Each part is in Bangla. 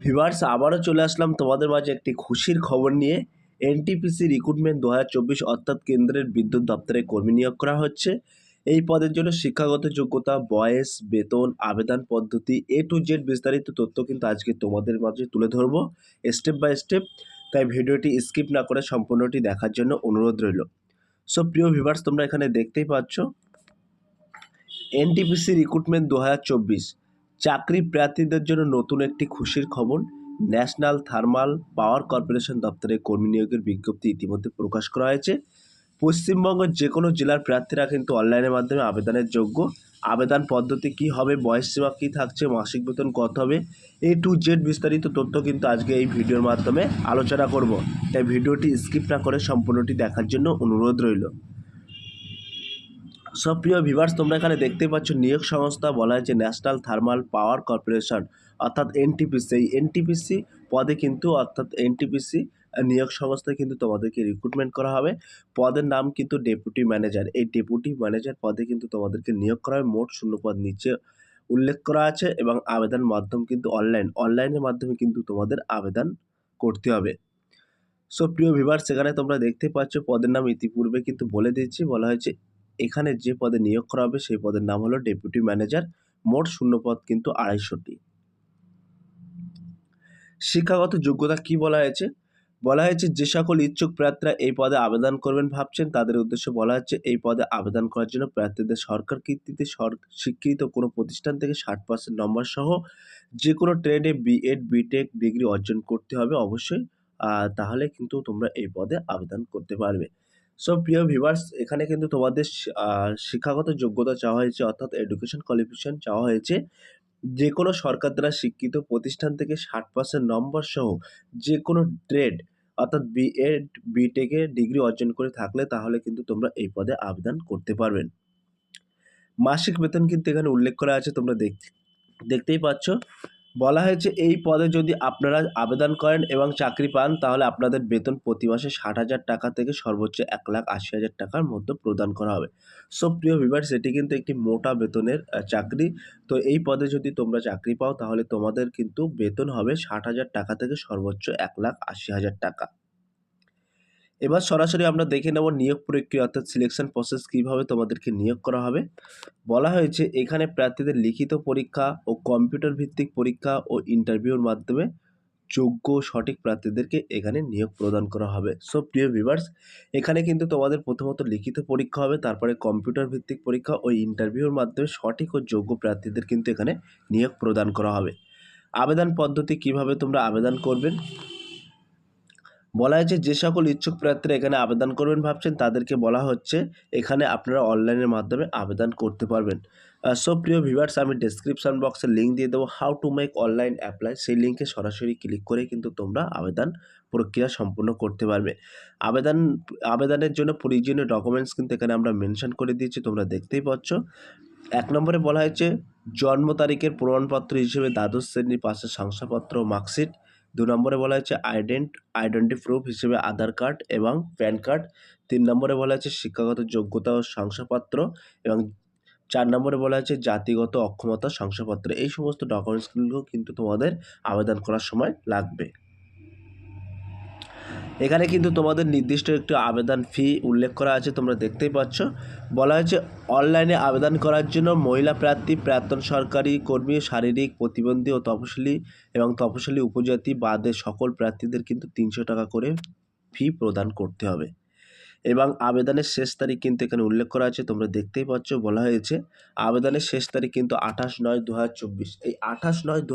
ভিভার্স আবারও চলে আসলাম তোমাদের মাঝে একটি খুশির খবর নিয়ে। এনটিপিসি রিক্রুটমেন্ট দু হাজার চব্বিশ অর্থাৎ কেন্দ্রের বিদ্যুৎ দপ্তরে কর্মী নিয়োগ করা হচ্ছে। এই পদের জন্য শিক্ষাগত যোগ্যতা, বয়স, বেতন, আবেদন পদ্ধতি এ টু জেড বিস্তারিত তথ্য কিন্তু আজকে তোমাদের মাঝে তুলে ধরবো স্টেপ বাই স্টেপ তাই ভিডিওটি স্কিপ না করে সম্পূর্ণটি দেখার জন্য অনুরোধ রইল। সো প্রিয় ভিভার্স তোমরা এখানে দেখতেই পাচ্ছ এনটিপিসি রিক্রুটমেন্ট দু হাজার চব্বিশ চাকরি প্রার্থীদের জন্য নতুন একটি খুশির খবর। ন্যাশনাল থার্মাল পাওয়ার কর্পোরেশন দপ্তরে কর্মী নিয়োগের বিজ্ঞপ্তি ইতিমধ্যে প্রকাশ করা হয়েছে। পশ্চিমবঙ্গের যে কোনো জেলার প্রার্থীরা কিন্তু অনলাইনের মাধ্যমে আবেদনের যোগ্য। আবেদন পদ্ধতি কি হবে? বয়স সীমা কী থাকছে? মাসিক বেতন কত হবে? এ টু জেড বিস্তারিত তথ্য কিন্তু আজকে এই ভিডিওর মাধ্যমে আলোচনা করব। তাই ভিডিওটি স্কিপ না করে সম্পূর্ণটি দেখার জন্য অনুরোধ রইল। সব প্রিয় ভিভার্স তোমরা এখানে দেখতে পাচ্ছ নিয়োগ সংস্থা বলা হয়েছে ন্যাশনাল থার্মাল পাওয়ার কর্পোরেশন। অর্থাৎ এনটিপিসি এই এনটিপিসি পদে কিন্তু, অর্থাৎ এনটিপিসি নিয়োগ সংস্থায় কিন্তু তোমাদেরকে রিক্রুটমেন্ট করা হবে। পদের নাম কিন্তু ডেপুটি ম্যানেজার এই ডেপুটি ম্যানেজার পদে কিন্তু তোমাদেরকে নিয়োগ করা হবে। মোট শূন্য পদ নিচে উল্লেখ করা আছে এবং আবেদন মাধ্যম কিন্তু অনলাইন অনলাইনের মাধ্যমে কিন্তু তোমাদের আবেদন করতে হবে। সো প্রিয় ভিভার্স সেখানে তোমরা দেখতে পাচ্ছ পদের নাম ইতিপূর্বে কিন্তু বলে দিয়েছি। বলা হয়েছে এখানে যে পদে নিয়োগ করা হবে, সেই পদের নাম হলো ডেপুটি ম্যানেজার, মোট শূন্য পদ কিন্তু আড়াইশোটি। শিক্ষাগত যোগ্যতা কি বলা হয়েছে? বলা হয়েছে, যে সকল ইচ্ছুক প্রার্থীরা এই পদে আবেদন করবেন ভাবছেন, তাদের উদ্দেশ্যে বলা হচ্ছে, এই পদে আবেদন করার জন্য প্রার্থীদের সরকার কর্তৃত্বে স্বীকৃত কোনো প্রতিষ্ঠান থেকে ষাট পার্সেন্ট নম্বর সহ যে কোনো ট্রেডে বিএড বিটেক ডিগ্রি অর্জন করতে হবে অবশ্যই। তাহলে কিন্তু তোমরা এই পদে আবেদন করতে পারবে। সো প্রিয় ভিভার্স এখানে কিন্তু তোমাদের শিক্ষাগত যোগ্যতা চাওয়া হয়েছে, অর্থাৎ এডুকেশন কোয়ালিফিকেশন চাওয়া হয়েছে। যে কোনো সরকার দ্বারা স্বীকৃত প্রতিষ্ঠান থেকে ষাট পার্সেন্ট নম্বর সহ যে কোনো ট্রেড অর্থাৎ বিএড বিটেকে ডিগ্রি অর্জন করে থাকলে তাহলে কিন্তু তোমরা এই পদে আবেদন করতে পারবেন মাসিক বেতন কিন্তু এখানে উল্লেখ করা আছে, তোমরা দেখ, দেখতেই পাচ্ছ। বলা হয়েছে এই পদে যদি আপনারা আবেদন করেন এবং চাকরি পান, তাহলে আপনাদের বেতন প্রতি মাসে ষাট হাজার টাকা থেকে সর্বোচ্চ এক লাখ আশি হাজার টাকার মধ্যে প্রদান করা হবে। সো প্রিয় ভিভার্স এটি কিন্তু একটি মোটা বেতনের চাকরি। তো এই পদে যদি তোমরা চাকরি পাও, তাহলে তোমাদের কিন্তু বেতন হবে ষাট হাজার টাকা থেকে সর্বোচ্চ এক লাখ আশি হাজার টাকা। এবার সরাসরি আমরা দেখে নেব নিয়োগ প্রক্রিয়া অর্থাৎ সিলেকশন প্রসেস কীভাবে তোমাদেরকে নিয়োগ করা হবে। বলা হয়েছে, এখানে প্রার্থীদের লিখিত পরীক্ষা ও কম্পিউটার ভিত্তিক পরীক্ষা ও ইন্টারভিউর মাধ্যমে যোগ্য সঠিক প্রার্থীদেরকে এখানে নিয়োগ প্রদান করা হবে। সো প্রিয় ভিভার্স এখানে কিন্তু তোমাদের প্রথমত লিখিত পরীক্ষা হবে, তারপরে কম্পিউটার ভিত্তিক পরীক্ষা ও ইন্টারভিউর মাধ্যমে সঠিক ও যোগ্য প্রার্থীদের কিন্তু এখানে নিয়োগ প্রদান করা হবে। আবেদন পদ্ধতি কীভাবে তোমরা আবেদন করবেন? বলা হয়েছে, যে সকল ইচ্ছুক প্রার্থীরা এখানে আবেদন করবেন ভাবছেন, তাদেরকে বলা হচ্ছে, এখানে আপনারা অনলাইনের মাধ্যমে আবেদন করতে পারবেন। সো প্রিয় ভিভার্স আমি ডেসক্রিপশন বক্সে লিঙ্ক দিয়ে দেবো how to make online apply সেই লিঙ্কে সরাসরি ক্লিক করে কিন্তু তোমরা আবেদন প্রক্রিয়া সম্পূর্ণ করতে পারবে। আবেদন, আবেদনের জন্য প্রয়োজনীয় ডকুমেন্টস কিন্তু এখানে আমরা মেনশন করে দিয়েছি, তোমরা দেখতেই পাচ্ছ। এক নম্বরে বলা হয়েছে, জন্ম তারিখের প্রমাণপত্র হিসেবে দ্বাদশ শ্রেণির পাশে শংসাপত্র মার্কশিট দু নম্বরে বলা হয়েছে আইডেন্ট, আইডেন্টি প্রুফ হিসেবে আধার কার্ড এবং প্যান কার্ড। তিন নম্বরে বলা হয়েছে শিক্ষাগত যোগ্যতা ও শংসাপত্র এবং চার নম্বরে বলা হয়েছে জাতিগত অক্ষমতা শংসাপত্র। এই সমস্ত ডকুমেন্টসগুলো কিন্তু তোমাদের আবেদন করার সময় লাগবে। এখানে কিন্তু তোমাদের নির্দিষ্ট একটি আবেদন ফি উল্লেখ করা আছে, তোমরা দেখতেই পাচ্ছ। বলা হয়েছে, অনলাইনে আবেদন করার জন্য মহিলা প্রার্থী, প্রাক্তন সরকারি কর্মী, শারীরিক প্রতিবন্ধী ও তপশিলি এবং তপশিলি উপজাতি বাদে সকল প্রার্থীদের কিন্তু তিনশো টাকা করে ফি প্রদান করতে হবে। এবং আবেদনের শেষ তারিখ কিন্তু এখানে উল্লেখ করা আছে, তোমরা দেখতেই পাচ্ছ, বলা হয়েছে। আবেদনের শেষ তারিখ কিন্তু আঠাশ নয় দু এই আঠাশ নয় দু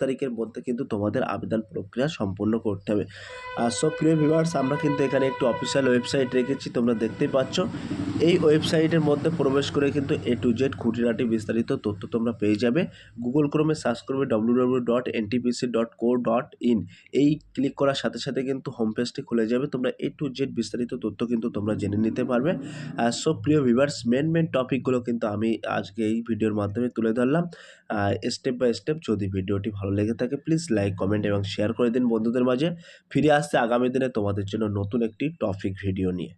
তারিখের মধ্যে কিন্তু তোমাদের আবেদন প্রক্রিয়া সম্পন্ন করতে হবে। আর সব প্রিয় ভিউয়ার্স আমরা কিন্তু এখানে একটু অফিসিয়াল ওয়েবসাইট রেখেছি, তোমরা দেখতেই পাচ্ছ। এই ওয়েবসাইটের মধ্যে প্রবেশ করে কিন্তু এ টু জেড খুঁটিনাটি বিস্তারিত তথ্য তোমরা পেয়ে যাবে। গুগল ক্রোমে সার্চ করবে W dot NTPC dot co dot in এই ক্লিক করার সাথে সাথে কিন্তু হোম পেজটি খুলে যাবে। তোমরা এ টু জেড বিস্তারিত তথ্য কিন্তু কিন্তু তোমরা জেনে নিতে পারবে। সো প্রিয় ভিভার্স মেন মেন টপিকগুলো কিন্তু আমি আজকে এই ভিডিওর মাধ্যমে তুলে ধরলাম। স্টেপ বাই স্টেপ যদি ভিডিওটি ভালো লেগে থাকে প্লিজ লাইক কমেন্ট এবং শেয়ার করে দিন বন্ধুদের মাঝে। ফিরে আসতে আগামী দিনে তোমাদের জন্য নতুন একটি টপিক ভিডিও নিয়ে।